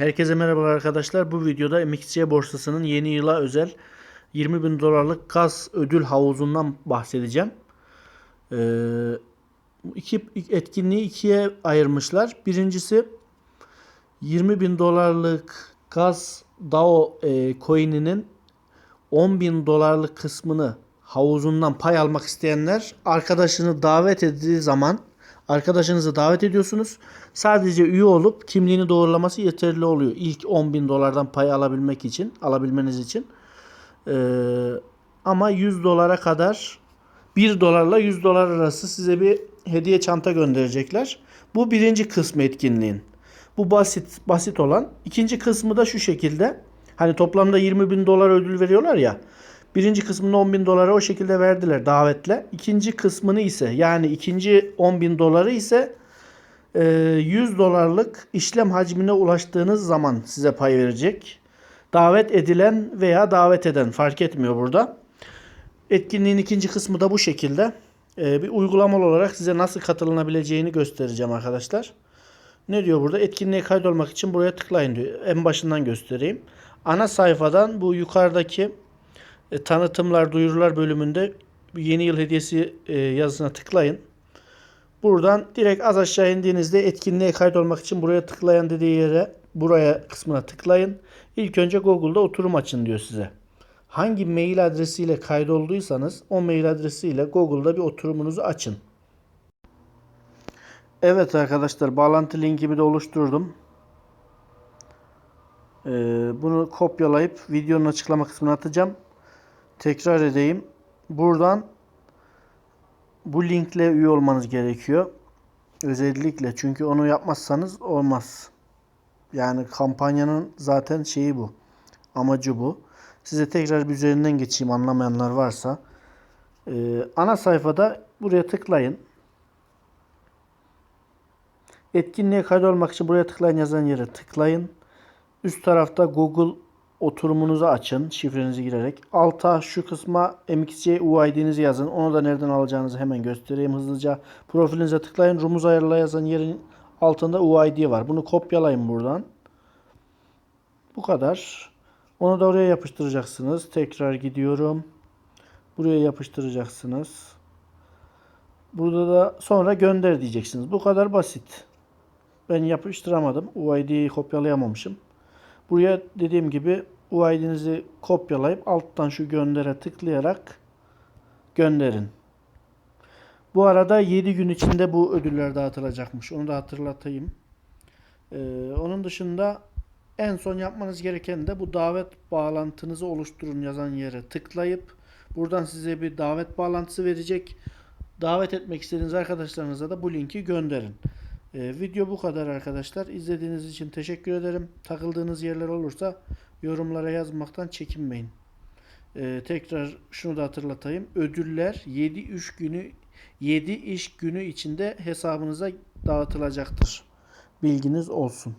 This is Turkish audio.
Herkese merhabalar arkadaşlar. Bu videoda MXC borsasının yeni yıla özel 20 bin dolarlık kas ödül havuzundan bahsedeceğim. Ee, iki etkinliği ikiye ayırmışlar. Birincisi 20 bin dolarlık gaz DAO e, coin'inin 10 bin dolarlık kısmını havuzundan pay almak isteyenler arkadaşını davet ettiği zaman arkadaşınızı davet ediyorsunuz. Sadece üye olup kimliğini doğrulaması yeterli oluyor. İlk 10 bin dolardan pay alabilmek için, alabilmeniz için. Ee, ama 100 dolara kadar 1 dolarla 100 dolar arası size bir hediye çanta gönderecekler. Bu birinci kısmı etkinliğin. Bu basit basit olan. İkinci kısmı da şu şekilde. Hani toplamda 20 bin dolar ödül veriyorlar ya. Birinci kısmını 10 bin dolara o şekilde verdiler davetle. İkinci kısmını ise yani ikinci 10 bin doları ise e, 100 dolarlık işlem hacmine ulaştığınız zaman size pay verecek. Davet edilen veya davet eden fark etmiyor burada. Etkinliğin ikinci kısmı da bu şekilde. E, bir uygulamalı olarak size nasıl katılınabileceğini göstereceğim arkadaşlar. Ne diyor burada? Etkinliğe kaydolmak için buraya tıklayın diyor. En başından göstereyim. Ana sayfadan bu yukarıdaki e, tanıtımlar, duyurular bölümünde yeni yıl hediyesi e, yazısına tıklayın. Buradan direkt az aşağı indiğinizde etkinliğe kaydolmak için buraya tıklayan dediği yere buraya kısmına tıklayın. İlk önce Google'da oturum açın diyor size. Hangi mail adresiyle kaydolduysanız o mail adresiyle Google'da bir oturumunuzu açın. Evet arkadaşlar bağlantı linkimi de oluşturdum. Ee, bunu kopyalayıp videonun açıklama kısmına atacağım. Tekrar edeyim. Buradan bu linkle üye olmanız gerekiyor. Özellikle çünkü onu yapmazsanız olmaz. Yani kampanyanın zaten şeyi bu. Amacı bu. Size tekrar bir üzerinden geçeyim anlamayanlar varsa. Ee, ana sayfada buraya tıklayın. Etkinliğe kaydolmak için buraya tıklayın yazan yere tıklayın. Üst tarafta Google oturumunuzu açın şifrenizi girerek. Alta şu kısma MXC UID'nizi yazın. Onu da nereden alacağınızı hemen göstereyim hızlıca. Profilinize tıklayın. Rumuz ayarla yazan yerin altında UID var. Bunu kopyalayın buradan. Bu kadar. Onu da oraya yapıştıracaksınız. Tekrar gidiyorum. Buraya yapıştıracaksınız. Burada da sonra gönder diyeceksiniz. Bu kadar basit. Ben yapıştıramadım. UID'yi kopyalayamamışım. Buraya dediğim gibi UID'nizi kopyalayıp alttan şu göndere tıklayarak gönderin. Bu arada 7 gün içinde bu ödüller dağıtılacakmış. Onu da hatırlatayım. Ee, onun dışında en son yapmanız gereken de bu davet bağlantınızı oluşturun yazan yere tıklayıp buradan size bir davet bağlantısı verecek. Davet etmek istediğiniz arkadaşlarınıza da bu linki gönderin. Ee, video bu kadar arkadaşlar. İzlediğiniz için teşekkür ederim. Takıldığınız yerler olursa yorumlara yazmaktan çekinmeyin. Ee, tekrar şunu da hatırlatayım. Ödüller 7 3 günü 7 iş günü içinde hesabınıza dağıtılacaktır. Bilginiz olsun.